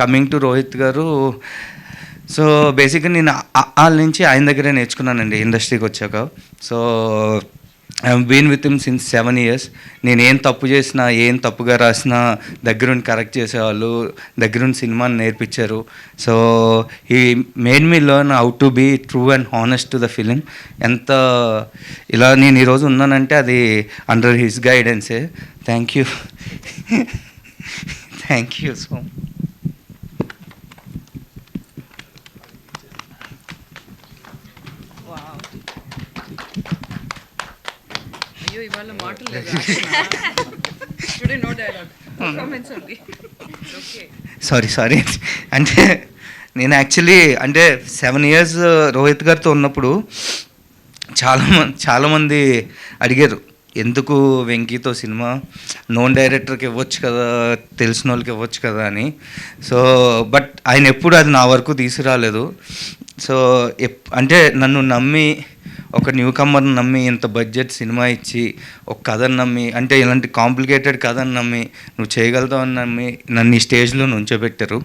Coming to Rohit గారు. So బేసిక్గా నేను వాళ్ళ నుంచి ఆయన దగ్గరే నేర్చుకున్నానండి ఇండస్ట్రీకి వచ్చాక. So I been with him since seven years నేను ఏం తప్పు చేసినా ఏం తప్పుగా రాసినా దగ్గరుండి కరెక్ట్ చేసేవాళ్ళు దగ్గరుండి సినిమాని నేర్పించారు. So he made me learn how to be true and honest to the film ఎంత ఇలా నేను ఈరోజు ఉన్నానంటే అది under his గైడెన్సే thank you thank you so much అయ్యో ఇవాళ మాటలు today no dialogue comments only okay sorry sorry అంటే నేను యాక్చువల్లీ అంటే సెవెన్ ఇయర్స్ రోహిత్ గారితో ఉన్నప్పుడు చాలా మంది చాలామంది అడిగారు ఎందుకు వెంకీతో సినిమా? నోన్ డైరెక్టర్కి ఇవ్వచ్చు కదా తెలిసిన వాళ్ళకి ఇవ్వచ్చు కదా అని. సో బట్ ఆయన ఎప్పుడు అది నా వరకు తీసుకురాలేదు. సో ఎప్- అంటే నన్ను నమ్మి ఒక న్యూ కమ్మర్ని నమ్మి ఇంత బడ్జెట్ సినిమా ఇచ్చి ఒక కథను నమ్మి అంటే ఇలాంటి కాంప్లికేటెడ్ కథను నమ్మి నువ్వు చేయగలుగుతావని నమ్మి నన్ను ఈ స్టేజ్లో నుంచోబెట్టారు.